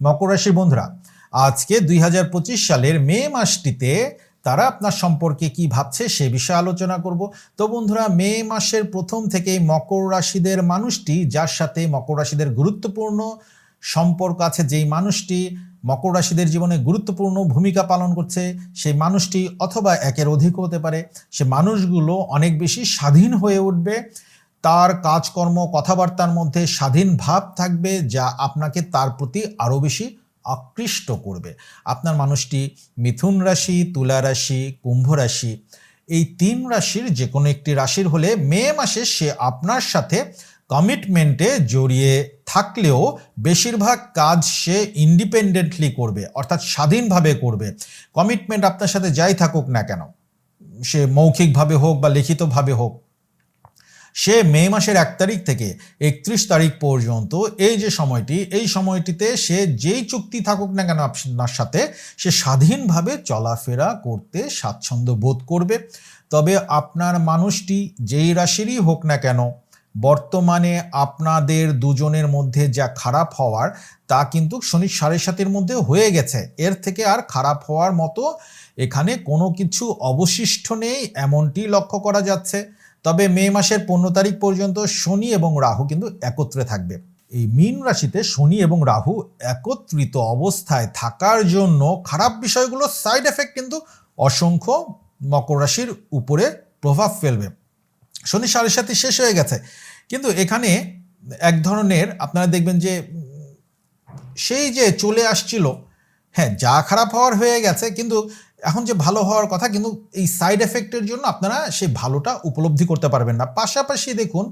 মকর রাশির বন্ধুরা, আজকে দুই হাজার পঁচিশ সালের মে মাসটিতে তারা আপনার সম্পর্কে কি ভাবছে সে বিষয়ে আলোচনা করব। তো বন্ধুরা, মে মাসের প্রথম থেকেই মকর রাশিদের মানুষটি, যার সাথে মকর রাশিদের গুরুত্বপূর্ণ সম্পর্ক আছে, যেই মানুষটি মকর রাশিদের জীবনে গুরুত্বপূর্ণ ভূমিকা পালন করছে, সেই মানুষটি অথবা একের অধিক হতে পারে। সে মানুষগুলো অনেক বেশি স্বাধীন হয়ে উঠবে। তার কাজকর্ম, কথাবার্তার মধ্যে স্বাধীন ভাব থাকবে যা আপনাকে তার প্রতি আরও বেশি আকৃষ্ট করবে। আপনার মানুষটি মিথুন রাশি, তুলা রাশি, কুম্ভ রাশি, এই তিন রাশির যে কোনো একটি রাশির হলে মে মাসে সে আপনার সাথে কমিটমেন্টে জড়িয়ে থাকলেও বেশিরভাগ কাজ সে ইন্ডিপেন্ডেন্টলি করবে, অর্থাৎ স্বাধীনভাবে করবে। কমিটমেন্ট আপনার সাথে যাই থাকুক না কেন, সে মৌখিকভাবে হোক বা লিখিতভাবে হোক সে মে মাসের এক তারিখ থেকে একত্রিশ তারিখ পর্যন্ত এই যে সময়টি, এই সময়টিতে সে যেই চুক্তি থাকুক না কেন আপনার সাথে, সে স্বাধীনভাবে চলাফেরা করতে স্বাচ্ছন্দ্য বোধ করবে। তবে আপনার মানুষটি যেই রাশিরই হোক না কেন, বর্তমানে আপনাদের দুজনের মধ্যে যা খারাপ হওয়ার, তা কিন্তু শনি সাড়ে সাতের মধ্যে হয়ে গেছে। এর থেকে আর খারাপ হওয়ার মতো এখানে কোনো কিছু অবশিষ্ট নেই, এমনটি লক্ষ্য করা যাচ্ছে। তবে মে মাসের পনেরো তারিখ পর্যন্ত শনি এবং রাহু কিন্তু একত্রে থাকবে। এই মীন রাশিতে শনি এবং রাহু একত্রিত অবস্থায় থাকার জন্য খারাপ বিষয়গুলো সাইড এফেক্ট কিন্তু অসংখ্য মকর রাশির উপরে প্রভাব ফেলবে। শনি সাড়ে সাথে শেষ হয়ে গেছে। কিন্তু এখানে এক ধরনের আপনারা দেখবেন যে সেই যে চলে আসছিল হ্যাঁ যা খারাপ হওয়ার হয়ে গেছে, কিন্তু এখন যে ভালো হওয়ার কথা, কিন্তু এই সাইড এফেক্টের জন্য আপনারা সেই ভালোটা উপলব্ধি করতে পারবেন না। পাশাপাশি দেখুন,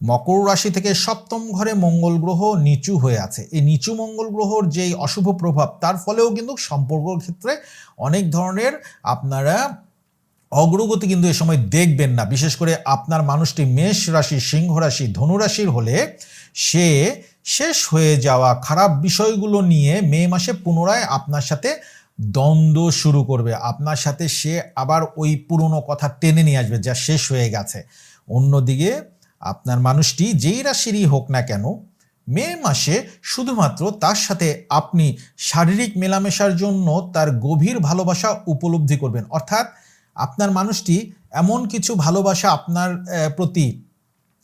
মকর রাশি থেকে সপ্তম ঘরে মঙ্গল গ্রহ নিচু হয়ে আছে। এই নিচু মঙ্গল গ্রহর যেই অশুভ প্রভাব, তার ফলেও কিন্তু সম্পর্কর ক্ষেত্রে অনেক ধরনের আপনারা অগ্রগতি কিন্তু এ সময় দেখবেন না। বিশেষ করে আপনার মানুষটি মেষ রাশি, সিংহ রাশি ধনুরাশির হলে সে শেষ হয়ে যাওয়া খারাপ বিষয়গুলো নিয়ে মে মাসে পুনরায় আপনার সাথে দ্বন্দ্ব শুরু করবে। আপনার সাথে সে আবার ওই পুরনো কথা টেনে নিয়ে আসবে যা শেষ হয়ে গেছে। অন্যদিকে আপনার মানুষটি যেই রাশিরই হোক না কেন, মে মাসে শুধুমাত্র তার সাথে আপনি শারীরিক মেলামেশার জন্য তার গভীর ভালোবাসা উপলব্ধি করবেন। অর্থাৎ আপনার মানুষটি এমন কিছু ভালোবাসা আপনার প্রতি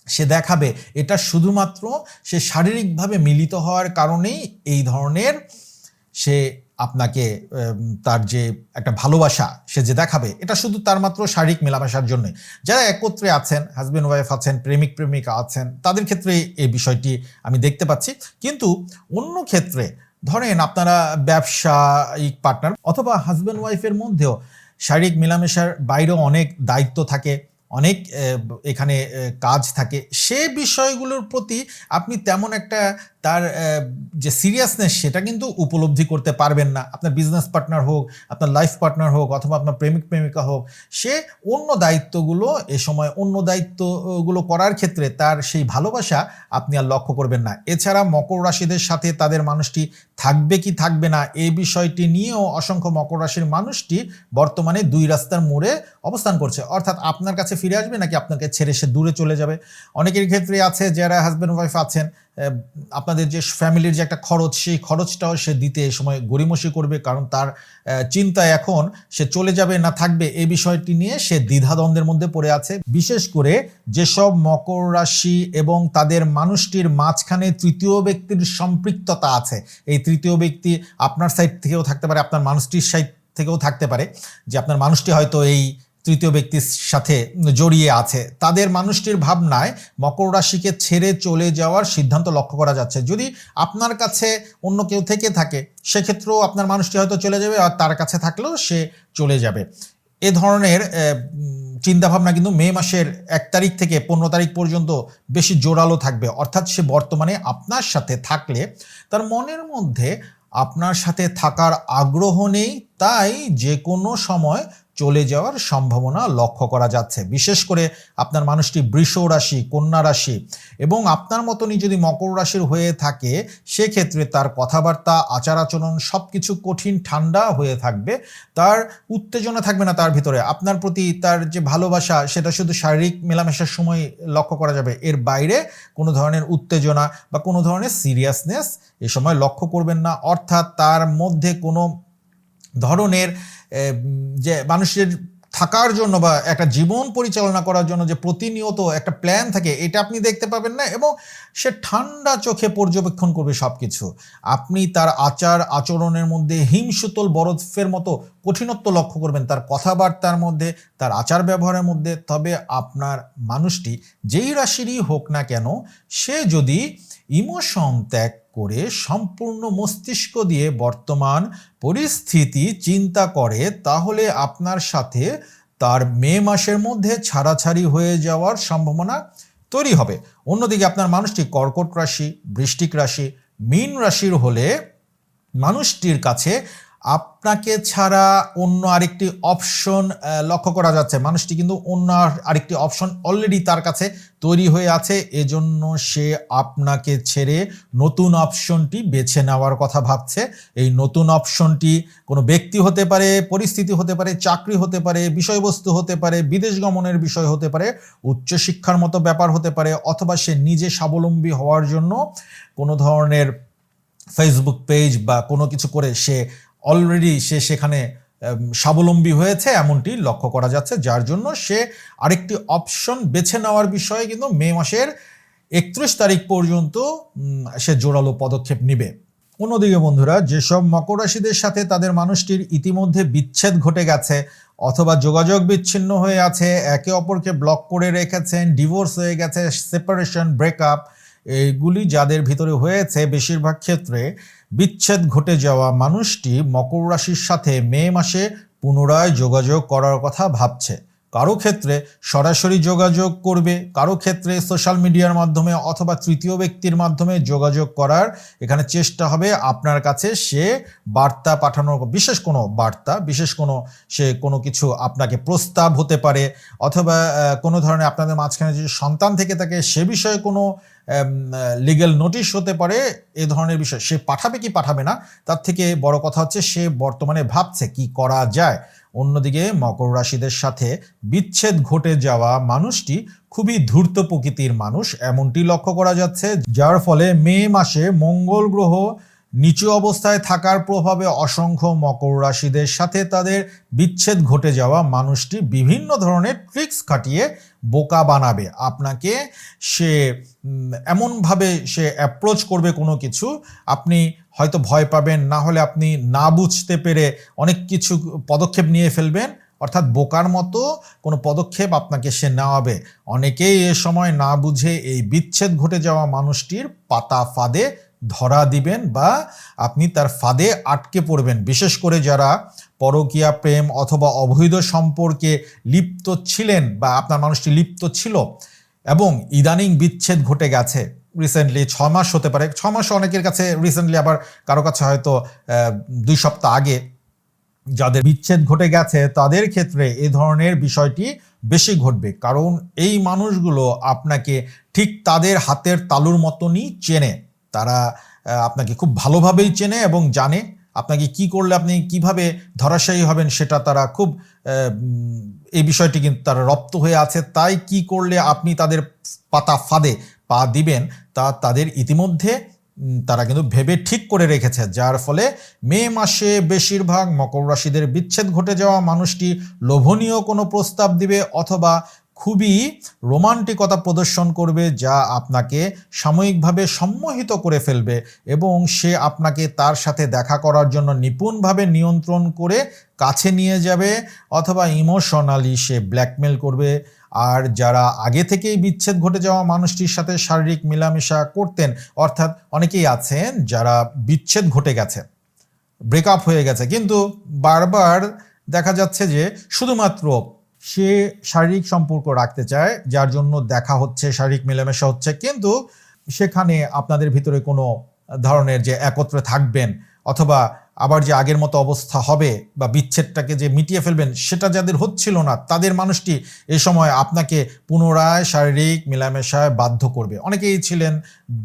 সে দেখাবে। এটা শুধুমাত্র সে শারীরিকভাবে মিলিত হওয়ার কারণেই এই ধরনের সে আপনাকে তার যে একটা ভালোবাসা সে যে দেখাবে, এটা শুধু তার মাত্র শারীরিক মেলামেশার জন্য। যারা একত্রে আছেন হাজব্যান্ড ওয়াইফ আছেন, প্রেমিক, প্রেমিকা আছেন, তাদের ক্ষেত্রে এই বিষয়টি আমি দেখতে পাচ্ছি। কিন্তু অন্য ক্ষেত্রে, ধরেন আপনারা ব্যবসায়িক পার্টনার অথবা হাজব্যান্ড ওয়াইফের মধ্যেও শারীরিক মেলামেশার বাইরেও অনেক দায়িত্ব থাকে। অনেক এখানে কাজ থাকে। সে বিষয়গুলোর প্রতি আপনি তেমন একটা তার যে সিরিয়াসনেস সেটা কিন্তু উপলব্ধি করতে পারবেন না। আপনার বিজনেস পার্টনার হোক, আপনার লাইফ পার্টনার হোক, অথবা আপনার প্রেমিক, প্রেমিকা হোক, সে অন্য দায়িত্বগুলো এ সময় অন্য দায়িত্বগুলো করার ক্ষেত্রে তার সেই ভালোবাসা আপনি আর লক্ষ্য করবেন না। এছাড়া মকর রাশিদের সাথে তাদের মানুষটি থাকবে কি থাকবে না এই বিষয়টি নিয়েও অসংখ্য মকর রাশির মানুষটি বর্তমানে দুই রাস্তার মোড়ে অবস্থান করছে। অর্থাৎ আপনার কাছে ফিরে আসবে নাকি আপনাকে ছেড়ে সে দূরে চলে যাবে? অনেকের ক্ষেত্রে আছে, যারা হাজব্যান্ড ওয়াইফ আছেন আপনাদের যে ফ্যামিলির যে একটা খরচ, সেই খরচটাও সে দিতে এই সময় গরিমসি করবে, কারণ তার চিন্তায় এখন সে চলে যাবে না থাকবে এই বিষয়টি নিয়ে সে দ্বিধাদ্বন্দ্বের মধ্যে পড়ে আছে। বিশেষ করে যেসব মকর রাশি এবং তাদের মানুষটির মাঝখানে তৃতীয় ব্যক্তির সম্পৃক্ততা আছে। এই তৃতীয় ব্যক্তি আপনার সাইড থেকেও থাকতে পারে, আপনার মানুষটির সাইড থেকেও থাকতে পারে, যে আপনার মানুষটি হয়তো এই তৃতীয় ব্যক্তির সাথে জড়িয়ে আছে। তাদের মানুষটির ভাবনায় মকর রাশিকে ছেড়ে চলে যাওয়ার সিদ্ধান্ত লক্ষ্য করা যাচ্ছে। যদি আপনার কাছে অন্য কেউ থেকে থাকে, সেক্ষেত্রেও আপনার মানুষটি হয়তো চলে যাবে আর তার কাছে থাকলেও সে চলে যাবে। এ ধরনের চিন্তাভাবনা কিন্তু মে মাসের এক তারিখ থেকে পনেরো তারিখ পর্যন্ত বেশি জোরালো থাকবে। অর্থাৎ সে বর্তমানে আপনার সাথে থাকলে তার মনের মধ্যে আপনার সাথে থাকার আগ্রহ নেই। তাই যে কোনো সময় চলে যাওয়ার সম্ভাবনা লক্ষ্য করা যাচ্ছে। বিশেষ করে আপনার মানুষটি বৃষ রাশি, কন্যা রাশি এবং আপনার মতনই যদি মকর রাশির হয়ে থাকে, সেক্ষেত্রে তার কথাবার্তা আচার আচরণ সব কিছু কঠিন, ঠান্ডা হয়ে থাকবে। তার উত্তেজনা থাকবে না তার ভিতরে। আপনার প্রতি তার যে ভালোবাসা, সেটা শুধু শারীরিক মেলামেশার সময় লক্ষ্য করা যাবে। এর বাইরে কোনো ধরনের উত্তেজনা বা কোনো ধরনের সিরিয়াসনেস এ সময় লক্ষ্য করবেন না। অর্থাৎ তার মধ্যে কোনো ধরনের যে মানুষের থাকার জন্য বা একটা জীবন পরিচালনা করার জন্য যে প্রতিনিয়ত একটা প্ল্যান থাকে, এটা আপনি দেখতে পাবেন না এবং সে ঠান্ডা চোখে পর্যবেক্ষণ করবে সব কিছু আপনি তার আচার আচরণের মধ্যে হিমশীতল বরফের মতো কঠিনত্ব লক্ষ্য করবেন, তার কথাবার্তার মধ্যে, তার আচার ব্যবহারের মধ্যে। তবে আপনার মানুষটি যেই রাশিরই হোক না কেন, সে যদি ইমোশন ত্যাগ করে সম্পূর্ণ মস্তিষ্ক দিয়ে বর্তমান পরিস্থিতি চিন্তা করে, তাহলে আপনার সাথে তার মে মাসের মধ্যে ছাড়াছাড়ি হয়ে যাওয়ার সম্ভাবনা তৈরি হবে। অন্যদিকে আপনার মানুষটি কর্কট রাশি, বৃষ্টিক রাশি, মীন রাশির হলে মানুষটির কাছে আপনাকে ছাড়া অন্য আরেকটি অপশন লক্ষ্য করা যাচ্ছে। মানুষটি কিন্তু অন্য আর- আরেকটি অপশন অলরেডি তার কাছে তৈরি হয়ে আছে। এজন্য সে আপনাকে ছেড়ে নতুন অপশনটি বেছে নেওয়ার কথা ভাবছে। এই নতুন অপশনটি কোনো ব্যক্তি হতে পারে, পরিস্থিতি হতে পারে, চাকরি হতে পারে, বিষয়বস্তু হতে পারে, বিদেশ গমনের বিষয় হতে পারে, উচ্চশিক্ষার মতো ব্যাপার হতে পারে, অথবা সে নিজে স্বাবলম্বী হওয়ার জন্য কোনো ধরনের ফেসবুক পেজ বা কোনো কিছু করে সে অলরেডি সে সেখানে স্বাবলম্বী হয়েছে, এমনটি লক্ষ্য করা যাচ্ছে। যার জন্য সে আরেকটি অপশন বেছে নেওয়ার বিষয়ে কিন্তু মে মাসের একত্রিশ তারিখ পর্যন্ত সে জোরালো পদক্ষেপ নিবে। অন্যদিকে বন্ধুরা, যেসব মকর রাশিদের সাথে তাদের মানুষটির ইতিমধ্যে বিচ্ছেদ ঘটে গেছে, অথবা যোগাযোগ বিচ্ছিন্ন হয়ে আছে, একে অপরকে ব্লক করে রেখেছেন ডিভোর্স হয়ে গেছে সেপারেশন ব্রেকআপ এইগুলি যাদের ভিতরে হয়েছে বেশিরভাগ ক্ষেত্রে বিচ্ছেদ ঘটে যাওয়া মানুষটি মকর রাশির সাথে মে মাসে পুনরায় যোগাযোগ করার কথা ভাবছে। কারও ক্ষেত্রে সরাসরি যোগাযোগ করবে, কারও ক্ষেত্রে সোশ্যাল মিডিয়ার মাধ্যমে অথবা তৃতীয় ব্যক্তির মাধ্যমে যোগাযোগ করার এখানে চেষ্টা হবে। আপনার কাছে সে বার্তা পাঠানোর বিশেষ কোনো বার্তা, বিশেষ কোনো সে কোনো কিছু আপনাকে প্রস্তাব হতে পারে অথবা কোনো ধরনের আপনাদের মাঝখানে যে সন্তান থেকে থাকে সে বিষয়ে কোনো লিগ্যাল নোটিশ হতে পারে, এ ধরনের বিষয়। সে পাঠাবে কি পাঠাবে না, তার থেকে বড় কথা হচ্ছে সে বর্তমানে ভাবছে কি করা যায়। অন্যদিকে মকর রাশিদের সাথে বিচ্ছেদ ঘটে যাওয়া মানুষটি খুবই ধূর্ত প্রকৃতির মানুষ, এমনটি লক্ষ্য করা যাচ্ছে, যার ফলে মে মাসে মঙ্গল গ্রহ নিচু অবস্থায় থাকার প্রভাবে অসংখ্য মকর রাশিদের সাথে তাদের বিচ্ছেদ ঘটে যাওয়া মানুষটি বিভিন্ন ধরনের ট্রিক্স খাটিয়ে বোকা বানাবে। আপনাকে সে এমনভাবে সে অ্যাপ্রোচ করবে কোনো কিছু, আপনি হয়তো ভয় পাবেন, না হলে আপনি না বুঝতে পেরে অনেক কিছু পদক্ষেপ নিয়ে ফেলবেন। অর্থাৎ বোকার মতো কোনো পদক্ষেপ আপনাকে সে নেওয়াবে। অনেকেই এ সময় না বুঝে এই বিচ্ছেদ ঘটে যাওয়া মানুষটির পাতা ফাঁদে ধরা দিবেন বা আপনি তার ফাঁদে আটকে পড়বেন। বিশেষ করে যারা পরকীয়া প্রেম অথবা অবৈধ সম্পর্কে লিপ্ত ছিলেন বা আপনার মানুষটি লিপ্ত ছিল এবং ইদানিং বিচ্ছেদ ঘটে গেছে রিসেন্টলি ছ মাস হতে পারে। ছ মাস অনেকের কাছে রিসেন্টলি আবার কারও কাছে হয়তো দুই সপ্তাহ আগে যাদের বিচ্ছেদ ঘটে গেছে, তাদের ক্ষেত্রে এ ধরনের বিষয়টি বেশি ঘটবে। কারণ এই মানুষগুলো আপনাকে ঠিক তাদের হাতের তালুর মতনই চেনে। তারা আপনাকে খুব ভালোভাবেই চেনে এবং জানে আপনাকে কি করলে আপনি কীভাবে ধরাশায়ী হবেন সেটা তারা খুব এই বিষয়টি কিন্তু তারা রপ্ত হয়ে আছে। তাই কি করলে আপনি তাদের পাতা ফাঁদে পা দিবেন তা তাদের ইতিমধ্যে তারা কিন্তু ভেবে ঠিক করে রেখেছে। যার ফলে মে মাসে বেশিরভাগ মকর রাশিদের বিচ্ছেদ ঘটে যাওয়া মানুষটি লোভনীয় কোনো প্রস্তাব দিবে অথবা খুবই রোমান্টিকতা প্রদর্শন করবে যা আপনাকে সাময়িকভাবে সম্মোহিত করে ফেলবে এবং সে আপনাকে তার সাথে দেখা করার জন্য নিপুণভাবে নিয়ন্ত্রণ করে কাছে নিয়ে যাবে অথবা ইমোশনালি সে ব্ল্যাকমেল করবে। আর যারা আগে থেকেই বিচ্ছেদ ঘটে যাওয়া মানুষটির সাথে শারীরিক মেলামেশা করতেন, অর্থাৎ অনেকেই আছেন যারা বিচ্ছেদ ঘটে গেছে ব্রেকআপ হয়ে গেছে। কিন্তু বারবার দেখা যাচ্ছে যে শুধুমাত্র সে শারীরিক সম্পর্ক রাখতে চায়, যার জন্য দেখা হচ্ছে, শারীরিক মেলামেশা হচ্ছে। কিন্তু সেখানে আপনাদের ভিতরে কোনো ধরনের যে একত্রে থাকবেন অথবা আবার যে আগের মতো অবস্থা হবে বা বিচ্ছেদটাকে যে মিটিয়ে ফেলবেন, সেটা যাদের হচ্ছিল না, তাদের মানুষটি এ সময় আপনাকে পুনরায় শারীরিক মেলামেশায় বাধ্য করবে। অনেকেই ছিলেন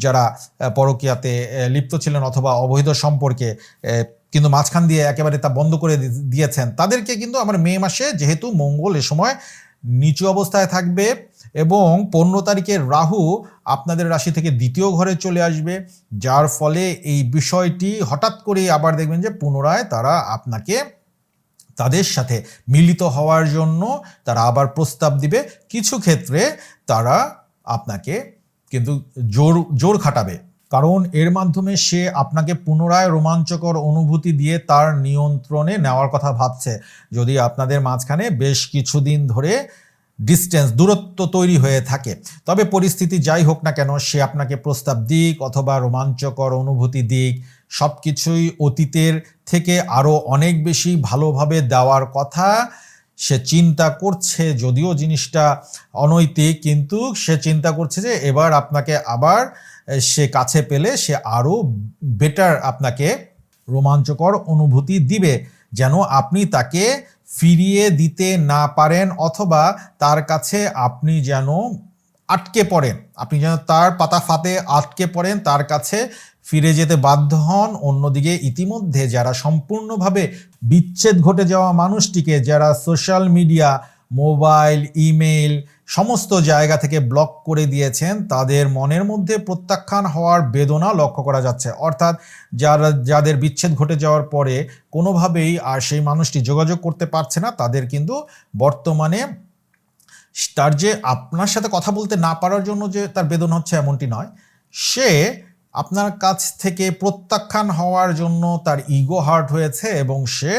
যারা পরকীয়াতে লিপ্ত ছিলেন অথবা অবৈধ সম্পর্কে কিন্তু মাঝখান দিয়ে একেবারে তা বন্ধ করে দিয়েছেন। তাদেরকে কিন্তু আমার মে মাসে যেহেতু মঙ্গল এ সময় নিচু অবস্থায় থাকবে এবং পনেরো তারিখে রাহু আপনাদের রাশি থেকে দ্বিতীয় ঘরে চলে আসবে, যার ফলে এই বিষয়টি হঠাৎ করে আবার দেখবেন যে পুনরায় তারা আপনাকে তাদের সাথে মিলিত হওয়ার জন্য তারা আবার প্রস্তাব দিবে। কিছু ক্ষেত্রে তারা আপনাকে কিন্তু জোর জোর খাটাবে। কারণ এর মাধ্যমে সে আপনাকে পুনরায় রোমাঞ্চকর অনুভূতি দিয়ে তার নিয়ন্ত্রণে নেওয়ার কথা ভাবছে। যদি আপনাদের মাঝখানে বেশ কিছুদিন ধরে ডিস্টেন্স দূরত্ব তৈরি হয়ে থাকে। তবে পরিস্থিতি যাই হোক না কেন, সে আপনাকে প্রস্তাব দিক অথবা রোমাঞ্চকর অনুভূতি দিক সব কিছুই অতীতের থেকে আরও অনেক বেশি ভালোভাবে দেওয়ার কথা সে চিন্তা করছে। যদিও জিনিসটা অনৈতিক, কিন্তু সে চিন্তা করছে যে এবার আপনাকে আবার সে কাছে পেলে সে আরও বেটার আপনাকে রোমাঞ্চকর অনুভূতি দিবে। যেন আপনি তাকে ফিরিয়ে দিতে না পারেন অথবা তার কাছে আপনি যেন আটকে পড়েন। আপনি যেন তার পাতা ফাতে আটকে পড়েন, তার কাছে ফিরে যেতে বাধ্য হন। অন্যদিকে ইতিমধ্যে যারা সম্পূর্ণভাবে বিচ্ছেদ ঘটে যাওয়া মানুষটিকে, যারা সোশ্যাল মিডিয়া মোবাইল ইমেল সমস্ত জায়গা থেকে ব্লক করে দিয়েছেন। তাদের মনের মধ্যে প্রত্যাখ্যান হওয়ার বেদনা লক্ষ্য করা যাচ্ছে। অর্থাৎ যারা, যাদের বিচ্ছেদ ঘটে যাওয়ার পরে কোনোভাবেই আর সেই মানুষটি যোগাযোগ করতে পারছে না, তাদের কিন্তু বর্তমানে তার যে আপনার সাথে কথা বলতে না পারার জন্য যে তার বেদনা হচ্ছে এমনটি নয়। সে আপনার কাছ থেকে প্রত্যাখ্যান হওয়ার জন্য তার ইগো হার্ট হয়েছে এবং সে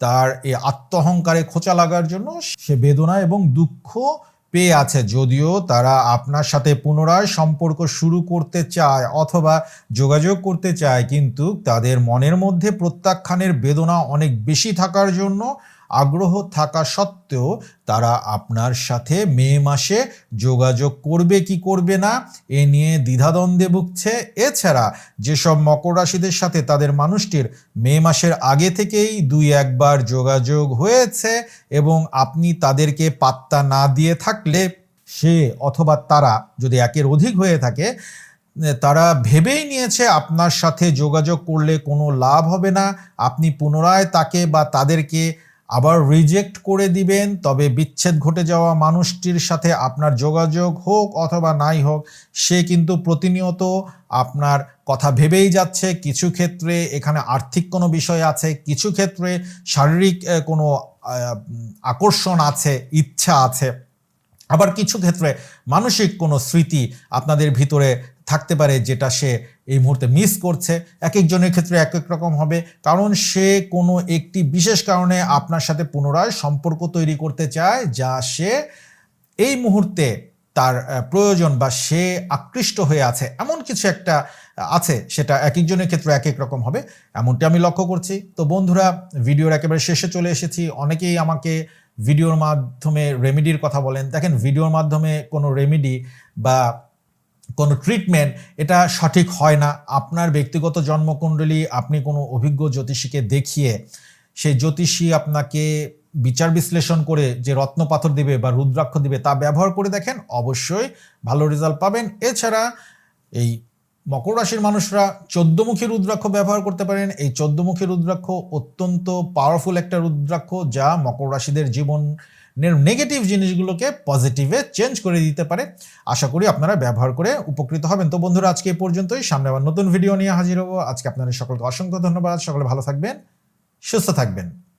তার এই আত্মহংকারে খোঁচা লাগার জন্য সে বেদনা এবং দুঃখ পেয়ে আছে। যদিও তারা আপনার সাথে পুনরায় সম্পর্ক শুরু করতে চায় অথবা যোগাযোগ করতে চায়, কিন্তু তাদের মনের মধ্যে প্রত্যাখ্যানের বেদনা অনেক বেশি থাকার জন্য আগ্রহ থাকা সত্ত্বেও তারা আপনার সাথে মে মাসে যোগাযোগ করবে কি করবে না, এ নিয়ে দ্বিধাদ্বন্দ্বে ভুগছে। এছাড়া যেসব মকর রাশিদের সাথে তাদের মানুষটির মে মাসের আগে থেকেই দুই একবার যোগাযোগ হয়েছে এবং আপনি তাদেরকে পাত্তা না দিয়ে থাকলে সে অথবা তারা যদি একের অধিক হয়ে থাকে, তারা ভেবেই নিয়েছে আপনার সাথে যোগাযোগ করলে কোনো লাভ হবে না। আপনি পুনরায় তাকে বা তাদেরকে আবার রিজেক্ট করে দিবেন, তবে বিচ্ছেদ ঘটে যাওয়া মানুষটির সাথে আপনার যোগাযোগ হোক অথবা নাই হোক, সে কিন্তু প্রতিনিয়ত আপনার কথা ভেবেই যাচ্ছে। কিছু ক্ষেত্রে এখানে আর্থিক কোনো বিষয় আছে, কিছু ক্ষেত্রে শারীরিক কোনো আকর্ষণ আছে, ইচ্ছা আছে। আবার কিছু ক্ষেত্রে মানসিক কোনো স্মৃতি আপনাদের ভিতরে থাকতে পারে যেটা সে এই মুহূর্তে মিস করছে। এক একজনের ক্ষেত্রে এক এক রকম হবে। কারণ সে কোনো একটি বিশেষ কারণে আপনার সাথে পুনরায় সম্পর্ক তৈরি করতে চায়, যা সে এই মুহূর্তে তার প্রয়োজন বা সে আকৃষ্ট হয়ে আছে। এমন কিছু একটা আছে, সেটা এক একজনের ক্ষেত্রে এক এক রকম হবে। এমনটি আমি লক্ষ্য করছি। তো বন্ধুরা, ভিডিওর একেবারে শেষে চলে এসেছি। অনেকেই আমাকে ভিডিওর মাধ্যমে রেমেডির কথা বলেন। দেখেন, ভিডিওর মাধ্যমে কোনো রেমেডি বা কোনো ট্রিটমেন্ট এটা সঠিক হয় না। আপনার ব্যক্তিগত জন্মকুণ্ডলী, আপনি কোনো অভিজ্ঞ জ্যোতিষীকে দেখিয়ে সেই জ্যোতিষী আপনাকে বিচার বিশ্লেষণ করে যে রত্ন পাথর দিবে বা রুদ্রাক্ষ দিবে তা ব্যবহার করে দেখেন, অবশ্যই ভালো রেজাল্ট পাবেন। এছাড়া এই মকর রাশির মানুষরা চোদ্দমুখী রুদ্রাক্ষ ব্যবহার করতে পারেন। এই চোদ্দমুখী রুদ্রাক্ষ অত্যন্ত পাওয়ারফুল একটা রুদ্রাক্ষ যা মকর রাশিদের জীবনের নেগেটিভ জিনিসগুলোকে পজিটিভে চেঞ্জ করে দিতে পারে। আশা করি আপনারা ব্যবহার করে উপকৃত হবেন। তো বন্ধুরা, আজকে এই পর্যন্তই। সামনে আবার নতুন ভিডিও নিয়ে হাজির হব। আজকে আপনাদের সকলকে অসংখ্য ধন্যবাদ। সকলে ভালো থাকবেন, সুস্থ থাকবেন।